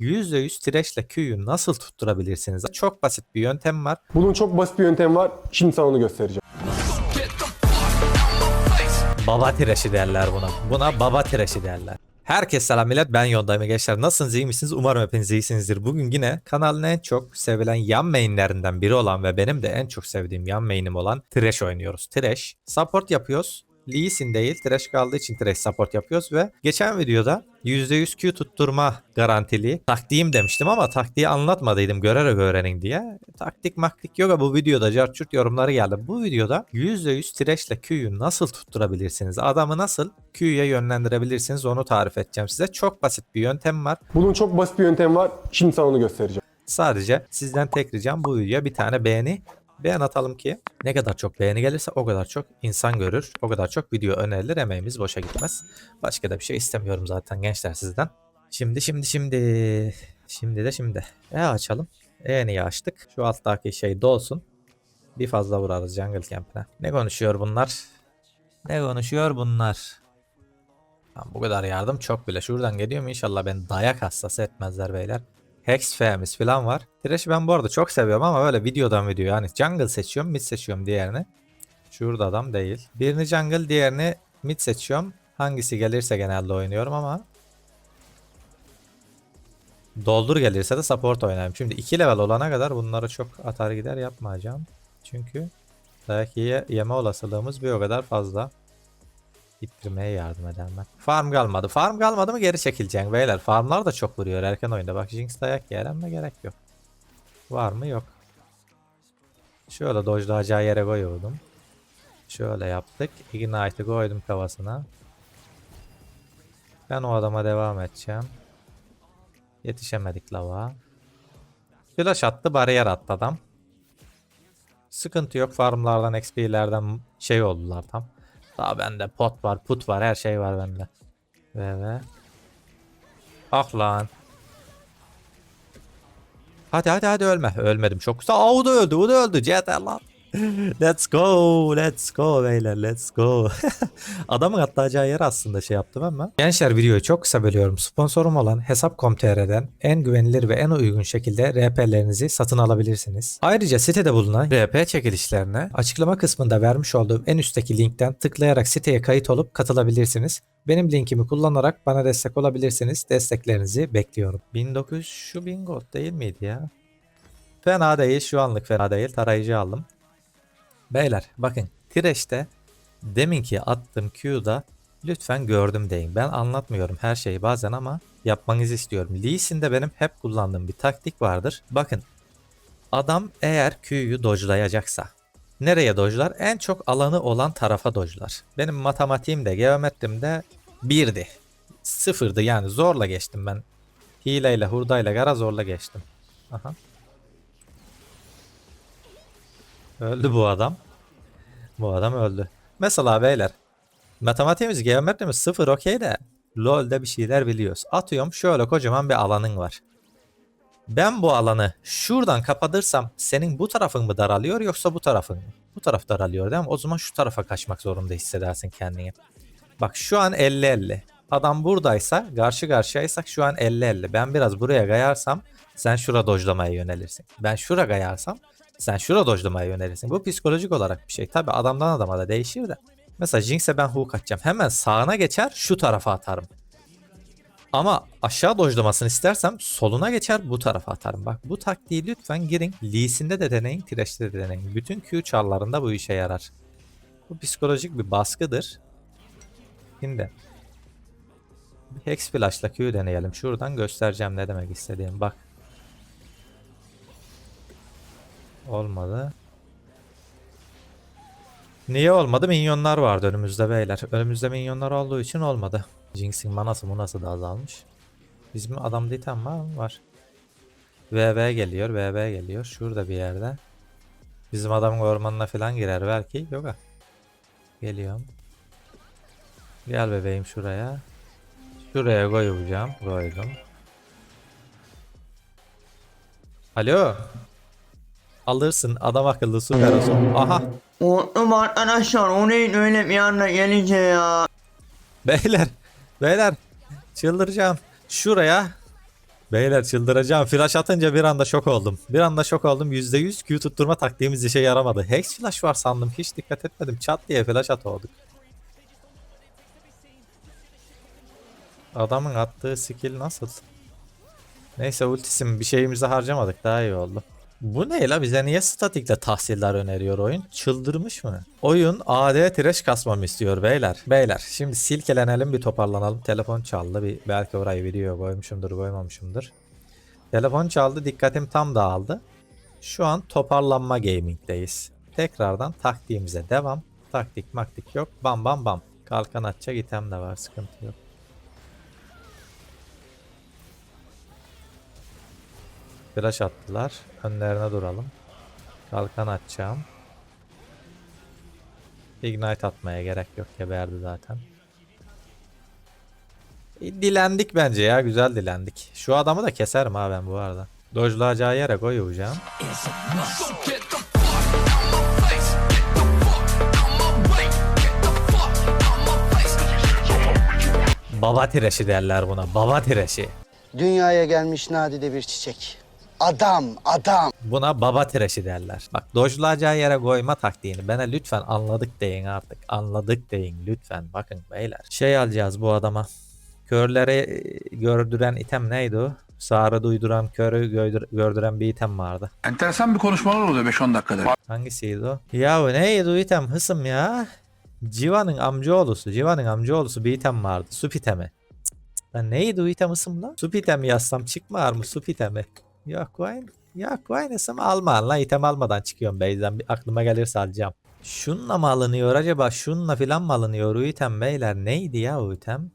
%100 Thresh'le Q'yu nasıl tutturabilirsiniz? Çok basit bir yöntem var. Bunun çok basit bir yöntemi var. Şimdi sana onu göstereceğim. Baba Thresh'i derler buna. Buna baba Thresh'i derler. Herkese selam millet ben Yondayım gençler. Nasılsınız iyi misiniz? Umarım hepiniz iyisinizdir. Bugün yine kanalın en çok sevilen yan mainlerinden biri olan ve benim de en çok sevdiğim yan main'im olan Thresh oynuyoruz. Thresh support yapıyoruz. Lee Sin değil Thresh kaldığı için Thresh support yapıyoruz ve geçen videoda %100 Q tutturma garantili taktiğim demiştim ama taktiği anlatmadıydım görerek öğrenin diye. Taktik maktik yok bu videoda carçurt yorumları geldi. Bu videoda %100 Thresh'le Q'yu nasıl tutturabilirsiniz? Adamı nasıl Q'ya yönlendirebilirsiniz onu tarif edeceğim size. Çok basit bir yöntem var. Bunun çok basit bir yöntemi var. Şimdi sana onu göstereceğim. Sadece sizden tek ricam bu videoya bir tane beğeni beğen atalım ki ne kadar çok beğeni gelirse o kadar çok insan görür. O kadar çok video önerilir emeğimiz boşa gitmez. Başka da bir şey istemiyorum zaten gençler sizden. Şimdi şimdi şimdi şimdi de şimdi. E açalım. E niye açtık? Şu alttaki şey dolsun. Bir fazla vurarız jungle camp'ine. Ne konuşuyor bunlar? Ne konuşuyor bunlar? Bu kadar yardım çok bile. Şuradan geliyor mu inşallah ben dayak hastası etmezler beyler. Hex F'miz falan var. Thresh'i ben bu arada çok seviyorum ama böyle videodan video yani jungle seçiyorum mid seçiyorum diğerini. Şurada adam değil. Birini jungle diğerini mid seçiyorum. Hangisi gelirse genelde oynuyorum ama Doldur gelirse de support oynayayım. Şimdi 2 level olana kadar bunları çok atar gider yapmayacağım. Çünkü dayak ye- yeme olasılığımız bir o kadar fazla. İttirmeye yardım eder ben. Farm kalmadı. Farm kalmadı mı geri çekileceksin beyler. Farmlar da çok vuruyor erken oyunda. Bak Jinx dayak yer ama gerek yok. Var mı? Yok. Şöyle dojlayacağı yere koyuyordum. Şöyle yaptık. Ignite'ı koydum kafasına. Ben o adama devam edeceğim. Yetişemedik lava. Flash attı, bariyer attı adam. Sıkıntı yok. Farmlardan, XP'lerden şey oldular tam. Daha bende pot var, put var, her şey var bende. Ve ve. Ah lan. Hadi hadi hadi ölme. Ölmedim çok. Aa o da öldü, o da öldü. CTR lan. Let's go, let's go beyler, let's go. Adamın atlayacağı yer aslında şey yaptım ama. Gençler videoyu çok kısa bölüyorum. Sponsorum olan Hesap.com.tr'den en güvenilir ve en uygun şekilde RP'lerinizi satın alabilirsiniz. Ayrıca sitede bulunan RP çekilişlerine açıklama kısmında vermiş olduğum en üstteki linkten tıklayarak siteye kayıt olup katılabilirsiniz. Benim linkimi kullanarak bana destek olabilirsiniz. Desteklerinizi bekliyorum. 1900 şu bingo değil miydi ya? Fena değil şu anlık fena değil. Tarayıcı aldım. Beyler bakın Thresh'te deminki attığım Q'da lütfen gördüm deyin. Ben anlatmıyorum her şeyi bazen ama yapmanızı istiyorum. Lee Sin'de benim hep kullandığım bir taktik vardır. Bakın adam eğer Q'yu dojlayacaksa nereye dojlar? En çok alanı olan tarafa dojlar. Benim matematiğimde, geometrimde birdi. Sıfırdı yani zorla geçtim ben. Hileyle, hurdayla, gara zorla geçtim. Aha. Öldü bu adam. Bu adam öldü. Mesela beyler. Matematiğimiz, geometrimiz sıfır okey de. LoL'de bir şeyler biliyoruz. Atıyorum şöyle kocaman bir alanın var. Ben bu alanı şuradan kapatırsam senin bu tarafın mı daralıyor yoksa bu tarafın mı? Bu taraf daralıyor değil mi? O zaman şu tarafa kaçmak zorunda hissedersin kendini. Bak şu an 50-50. Adam buradaysa karşı karşıyaysak şu an 50-50. Ben biraz buraya kayarsam sen şura dojlamaya yönelirsin. Ben şura kayarsam sen şura dojlamaya yönelirsin. Bu psikolojik olarak bir şey. Tabi adamdan adama da değişir de. Mesela Jinx'e ben hook atacağım. Hemen sağına geçer şu tarafa atarım. Ama aşağı dojlamasını istersem soluna geçer bu tarafa atarım. Bak bu taktiği lütfen girin. Lee'sinde de deneyin, Thresh'te de deneyin. Bütün Q çarlarında bu işe yarar. Bu psikolojik bir baskıdır. Şimdi Hex Flash'la Q deneyelim. Şuradan göstereceğim ne demek istediğim. Bak. Olmadı. Niye olmadı? Minyonlar vardı önümüzde beyler. Önümüzde minyonlar olduğu için olmadı. Jinx'in manası munası da azalmış. Bizim adamda item var mı? Var. VB geliyor. VB geliyor. Şurada bir yerde. Bizim adamın ormanına falan girer belki. Yok ha. Geliyorum. Gel bebeğim şuraya. Şuraya koyacağım. Koydum. Alo. Alırsın adam akıllı süper olsun. Aha. Unuttum arkadaşlar o neyin öyle bir anda gelince ya. Beyler. Beyler. Çıldıracağım. Şuraya Beyler çıldıracağım. Flash atınca bir anda şok oldum. Bir anda şok oldum. %100 Q tutturma taktiğimiz işe yaramadı. Hex flash var sandım. Hiç dikkat etmedim. Çat diye flash at olduk. Adamın attığı skill nasıl? Neyse ultisim bir şeyimizi harcamadık. Daha iyi oldu. Bu ne la bize niye statikle tahsiller öneriyor oyun? Çıldırmış mı? Oyun AD trash kasmamı istiyor beyler. Beyler şimdi silkelenelim bir toparlanalım. Telefon çaldı bir belki orayı video koymuşumdur koymamışımdır. Telefon çaldı dikkatim tam dağıldı. Şu an toparlanma gaming'deyiz. Tekrardan taktiğimize devam. Taktik maktik yok. Bam bam bam. Kalkan atacak item de var sıkıntı yok. Flash attılar. Önlerine duralım. Kalkan atacağım. Ignite atmaya gerek yok. Geberdi zaten. Dilendik bence ya. Güzel dilendik. Şu adamı da keserim ha ben bu arada. Dojlayacağı yere koyacağım. Baba tireşi derler buna. Baba tireşi. Dünyaya gelmiş nadide bir çiçek. Adam, adam. Buna baba tireşi derler. Bak dojlayacağı yere koyma taktiğini bana lütfen anladık deyin artık. Anladık deyin lütfen. Bakın beyler. Şey alacağız bu adama. Körleri e, gördüren item neydi o? Sarı duyduran körü gördür- gördüren bir item vardı. Enteresan bir konuşmalar oluyor 5-10 dakikada. Hangisiydi o? Ya neydi o item hısım ya? Civa'nın amcaoğlusu. Civa'nın amcaoğlusu bir item vardı. Sup itemi. Lan neydi o item hısım lan? Sup itemi yazsam çıkmar mı sup itemi? Yok vay. Yok vay nesem alma lan item almadan çıkıyorum beyden. Bir aklıma gelirse alacağım. Şunla mı alınıyor acaba? Şunla filan mı alınıyor o item beyler? Neydi ya o item?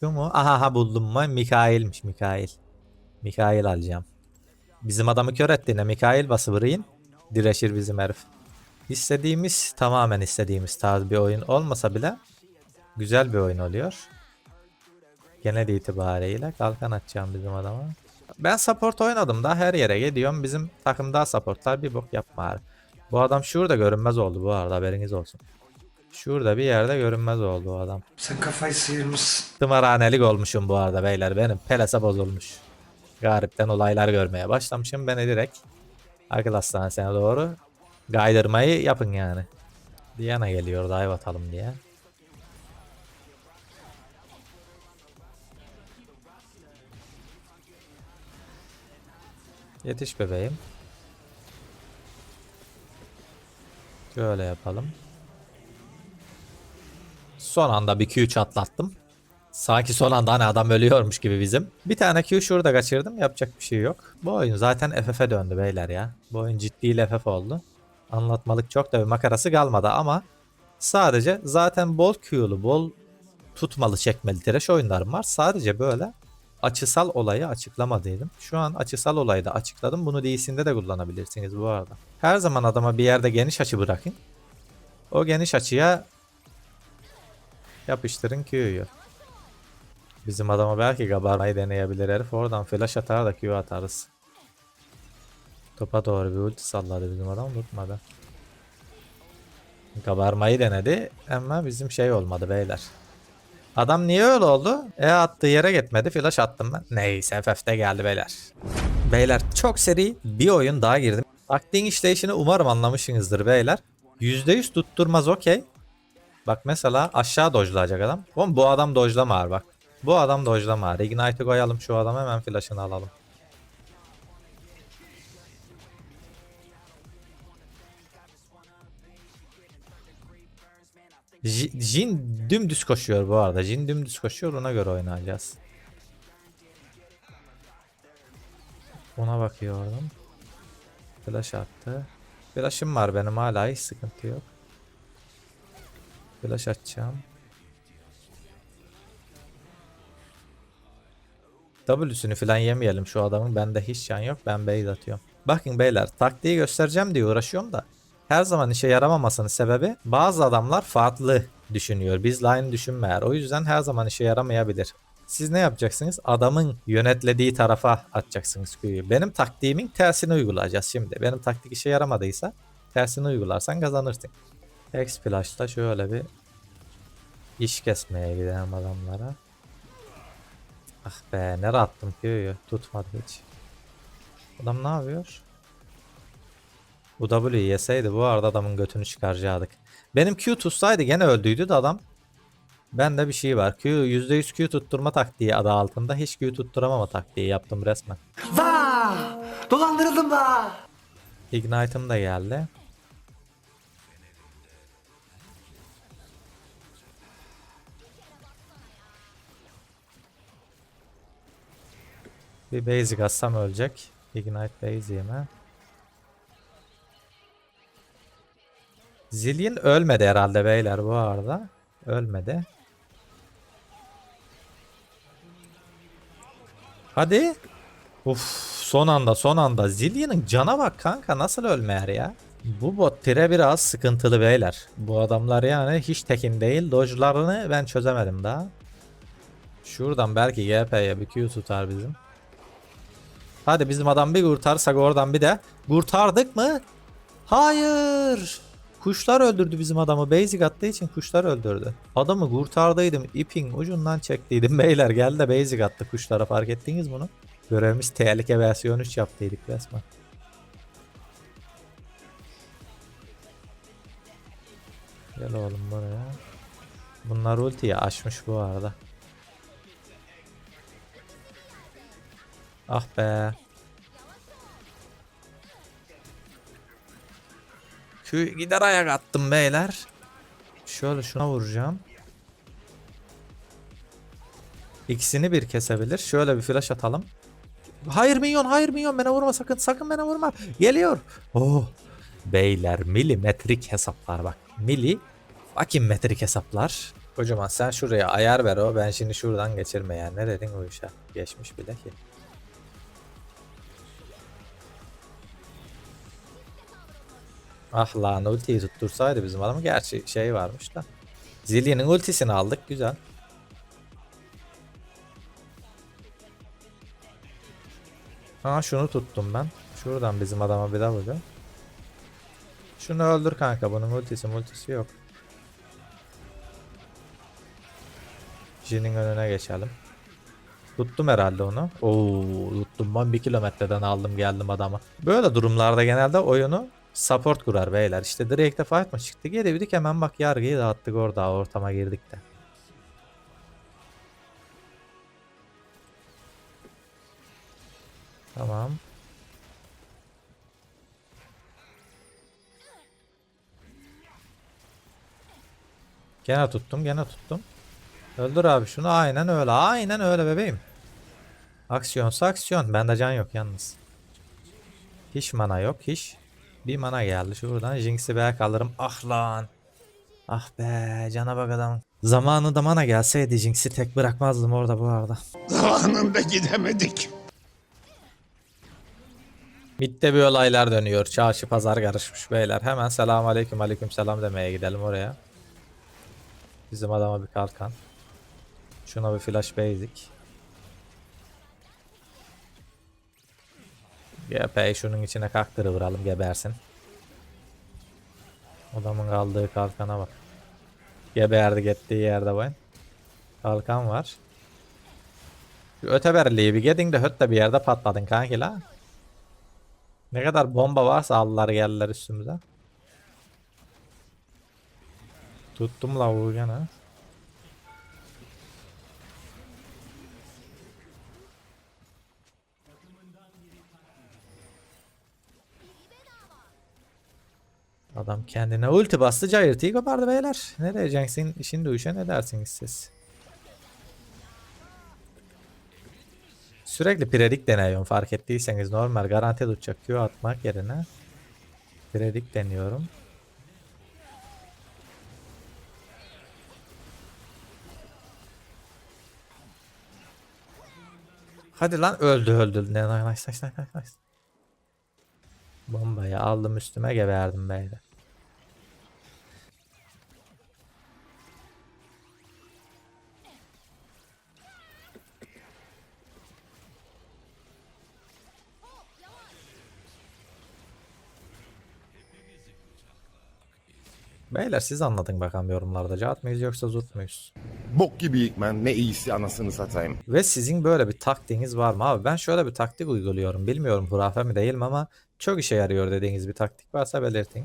Şu mu? Aha ha buldum mu? Mikail'miş Mikail. Mikail alacağım. Bizim adamı kör ettiğine Mikail bası vurayım. Direşir bizim herif. İstediğimiz tamamen istediğimiz tarz bir oyun olmasa bile güzel bir oyun oluyor. Genel itibariyle kalkan atacağım bizim adama. Ben support oynadım da her yere gidiyorum. Bizim takımda supportlar bir bok yapma. Bu adam şurada görünmez oldu bu arada haberiniz olsun. Şurada bir yerde görünmez oldu o adam. Sen kafayı sıyırmışsın. Tımarhanelik olmuşum bu arada beyler. Benim pelese bozulmuş. Garipten olaylar görmeye başlamışım. Beni direkt akıl hastanesine doğru gaydırmayı yapın yani. Diana geliyor dive atalım diye. Yetiş bebeğim. Şöyle yapalım. Son anda bir Q atlattım. Sanki son anda hani adam ölüyormuş gibi bizim. Bir tane Q şurada kaçırdım. Yapacak bir şey yok. Bu oyun zaten FF'e döndü beyler ya. Bu oyun ciddi FF oldu. Anlatmalık çok da bir makarası kalmadı ama sadece zaten bol Q'lu, bol tutmalı çekmeli trash oyunlarım var. Sadece böyle açısal olayı açıklamadıydım. Şu an açısal olayı da açıkladım. Bunu DC'inde de kullanabilirsiniz bu arada. Her zaman adama bir yerde geniş açı bırakın. O geniş açıya yapıştırın Q'yu. Bizim adama belki kabarmayı deneyebilir herif. Oradan flash atar da Q atarız. Topa doğru bir ulti salladı bizim adam tutmadı. Kabarmayı denedi ama bizim şey olmadı beyler. Adam niye öyle oldu? E attığı yere gitmedi. Flash attım ben. Neyse FF'de geldi beyler. Beyler çok seri bir oyun daha girdim. Taktiğin işleyişini umarım anlamışsınızdır beyler. %100 tutturmaz okey. Bak mesela aşağı dojlayacak adam. Oğlum bu adam dojlamar bak. Bu adam dojlamar. Ignite'ı koyalım şu adam hemen flash'ını alalım. Jin dümdüz koşuyor bu arada. Jin dümdüz koşuyor ona göre oynayacağız. Ona bakıyorum. Flash attı. Flash'ım var benim hala hiç sıkıntı yok. Flash atacağım. W'sünü falan yemeyelim şu adamın. Bende hiç şan yok. Ben base atıyorum. Bakın beyler taktiği göstereceğim diye uğraşıyorum da her zaman işe yaramamasının sebebi bazı adamlar farklı düşünüyor. Biz line düşünmeyer. O yüzden her zaman işe yaramayabilir. Siz ne yapacaksınız? Adamın yönetlediği tarafa atacaksınız Q'yu. Benim taktiğimin tersini uygulayacağız şimdi. Benim taktik işe yaramadıysa tersini uygularsan kazanırsın. X Flash'ta şöyle bir iş kesmeye gidelim adamlara. Ah be nereye attım Q'yu tutmadı hiç. Adam ne yapıyor? Bu W yeseydi bu arada adamın götünü çıkaracaktık. Benim Q tutsaydı gene öldüydü de adam. Bende bir şey var. Q %100 Q tutturma taktiği adı altında hiç Q tutturamama taktiği yaptım resmen. Dolandırıldım da. Ignite'ım da geldi. Bir basic atsam ölecek. Ignite basic'im ha. Zillion ölmedi herhalde beyler bu arada. Ölmedi. Hadi. Uf son anda son anda. Zillion'ın cana bak kanka nasıl ölmeyer ya. Bu bot tire biraz sıkıntılı beyler. Bu adamlar yani hiç tekin değil. Dodge'larını ben çözemedim daha. Şuradan belki GP'ye bir Q tutar bizim. Hadi bizim adam bir kurtarsak oradan bir de. Kurtardık mı? Hayır. Kuşlar öldürdü bizim adamı. Basic attığı için kuşlar öldürdü. Adamı kurtardıydım. ipin ucundan çektiydim. Beyler geldi de basic attı kuşlara fark ettiniz bunu. Görevimiz tehlike versiyon 3 yaptıydık resmen. Gel oğlum buraya. Bunlar ultiyi aşmış bu arada. Ah be. Q gider ayak attım beyler. Şöyle şuna vuracağım. İkisini bir kesebilir. Şöyle bir flash atalım. Hayır minyon, hayır minyon bana vurma sakın. Sakın bana vurma. Geliyor. Oh. Beyler milimetrik hesaplar bak. Mili fucking metrik hesaplar. Kocaman sen şuraya ayar ver o. Ben şimdi şuradan geçirme yani. Ne dedin o işe? Geçmiş bile ki. Ah lan ultiyi tuttursaydı bizim adamı. Gerçi şey varmış da. Zillion'un ultisini aldık. Güzel. Ha şunu tuttum ben. Şuradan bizim adama bir daha vurdu. Şunu öldür kanka. Bunun ultisi multisi yok. Jin'in önüne geçelim. Tuttum herhalde onu. Oo, tuttum ben bir kilometreden aldım geldim adamı. Böyle durumlarda genelde oyunu support kurar beyler. İşte direkte fight mı çıktı? Gelebildik hemen bak yargıyı dağıttık orada ortama girdik de. Tamam. Gene tuttum, gene tuttum. Öldür abi şunu. Aynen öyle. Aynen öyle bebeğim. Aksiyonsa aksiyon. Bende can yok yalnız. Hiç mana yok. Hiç. Bir mana geldi. Şuradan Jinx'i belki alırım. Ah lan. Ah be. Cana bak adam. Zamanında mana gelseydi Jinx'i tek bırakmazdım orada bu arada. Zamanında gidemedik. Mid'de bir olaylar dönüyor. Çarşı pazar karışmış beyler. Hemen selam aleyküm aleyküm selam demeye gidelim oraya. Bizim adama bir kalkan. Şuna bir flash basic. GP şunun içine kaktırı vuralım gebersin. Adamın kaldığı kalkana bak. Geberdi gittiği yerde ben. Kalkan var. Şu öteberliği bir gidin de hötte bir yerde patladın kanki la. Ne kadar bomba varsa aldılar geldiler üstümüze. Tuttum lavuğu gene. Kendine ulti bastı cayırtıyı kopardı beyler. Ne diyeceksin işin duyuşa ne dersiniz siz? Sürekli predik deniyorum fark ettiyseniz normal garanti tutacak Q atmak yerine predik deniyorum. Hadi lan öldü öldü. Ne nice nice nice nice. Bombayı aldım üstüme geberdim beyler. Beyler siz anlatın bakalım yorumlarda. Cahat mıyız yoksa zurt muyuz? Bok gibiyik ben. Ne iyisi anasını satayım. Ve sizin böyle bir taktiğiniz var mı abi? Ben şöyle bir taktik uyguluyorum. Bilmiyorum hurafe mi değil mi ama çok işe yarıyor dediğiniz bir taktik varsa belirtin.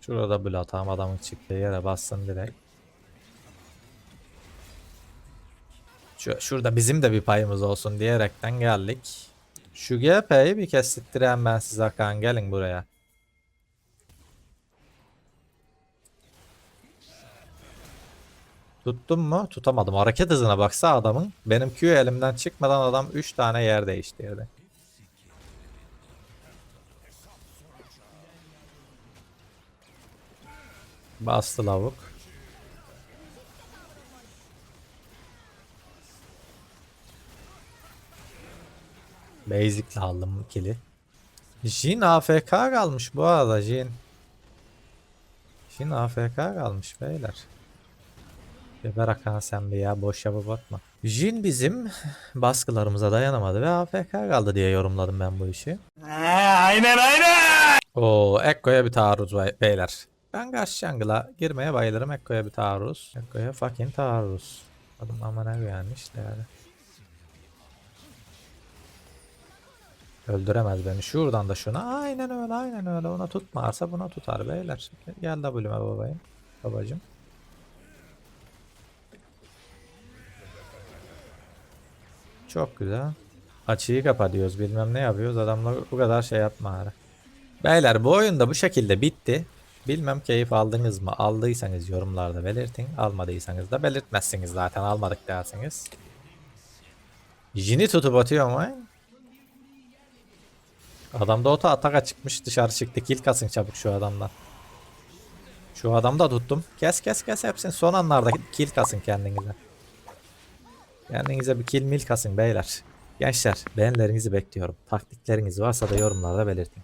Şurada bile atağım adamın çıktığı yere bassın direkt. Şu, şurada bizim de bir payımız olsun diyerekten geldik. Şu GP'yi bir kestireyim ben size Hakan gelin buraya. Tuttum mu? Tutamadım. Hareket hızına baksa adamın. Benim Q elimden çıkmadan adam 3 tane yer değiştirdi. Bastı lavuk. Basic'le aldım kili. Jin AFK kalmış bu arada Jin. Jin AFK kalmış beyler. Geber Hakan sen bir ya boş yapıp atma. Jin bizim baskılarımıza dayanamadı ve AFK kaldı diye yorumladım ben bu işi. aynen aynen. Oo Ekko'ya bir taarruz bey- beyler. Ben karşı jungle'a girmeye bayılırım. Ekko'ya bir taarruz. Ekko'ya fucking taarruz. Adım amına gelmiş yani. Öldüremez beni. Şuradan da şuna. Aynen öyle aynen öyle. Ona tutmarsa buna tutar beyler. Gel W'me babayım. Babacım. Çok güzel. Açıyı kapatıyoruz bilmem ne yapıyoruz adamlar bu kadar şey yapma ara. Beyler bu oyunda bu şekilde bitti. Bilmem keyif aldınız mı? Aldıysanız yorumlarda belirtin. Almadıysanız da belirtmezsiniz zaten almadık dersiniz. Jini tutup atıyor mu? Adam da ota ataka çıkmış dışarı çıktı. Kill kasın çabuk şu adamdan. Şu adamı da tuttum. Kes kes kes hepsini son anlarda kill kasın kendinize. Kendinize bir kill mil kasın beyler. Gençler beğenilerinizi bekliyorum. Taktikleriniz varsa da yorumlarda belirtin.